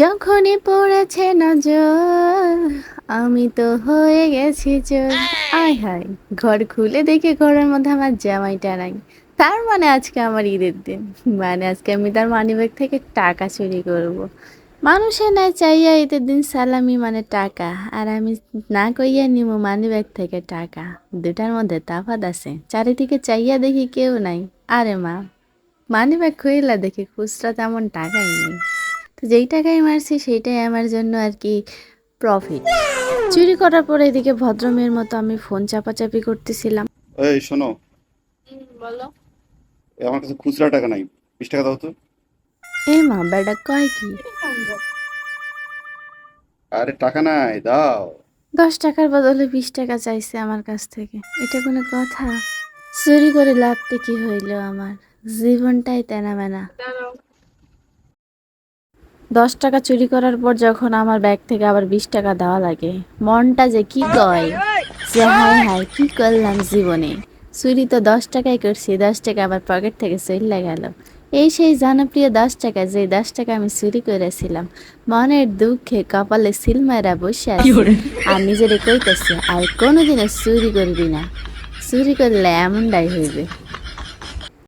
যখনই পড়েছে নজর আমি তো হয়ে গেছি চোর। আয় হায় ঘর খুলে দেখে ঘরের মধ্যে আমার জামাইটা নাই। তার মানে আজকে আমার ঈদের দিন। মানে আজকে আমি তার মানিব্যাগ থেকে টাকা চুরি করব। মানুষের নাই চাইয়া ঈদের দিন সালামি মানে টাকা আর আমি না কইয়া নিব মানিব্যাগ থেকে টাকা। দুটার মধ্যে তাফাত আছে। চারিদিকে চাইয়া দেখি কেউ নাই। আরে মা মানিব্যাগ খুইলা দেখি খুচরা তেমন টাকাই নেই। তো যেই টাকাই মারছি সেইটাই আমার জন্য আর কি প্রফিট চুরি করার পরে এদিকে ভদ্রমের মতো আমি ফোন চাপাচাপি করতেছিলাম। এই শোনো। বলো। আমার কাছে খুচরা টাকা নাই। বিশ টাকা দাও তো। এ মা বেটা কয় কি? আরে টাকা নাই দাও। দশ টাকার বদলে বিশ টাকা চাইছে আমার কাছ থেকে। এটা কোনো কথা? চুরি করে লাভতে কি হইল আমার? জীবনটাই তেনা মেনা দশ টাকা চুরি করার পর যখন আমার ব্যাগ থেকে আবার বিশ টাকা দেওয়া লাগে মনটা যে কি কয়? যে হায় হায় কি করলাম জীবনে? চুরি তো দশ টাকাই করছি দশ টাকা আমার পকেট থেকে চলে গেল। এই সেই জনপ্রিয় দশ টাকা যে দশ টাকা আমি চুরি করেছিলাম মনের দুঃখে কপালে সিলমারা বসে আছি। আর নিজেরে কইতেছে আর কোনোদিনও চুরি করবি না। চুরি করলে এমনটাই হইবে।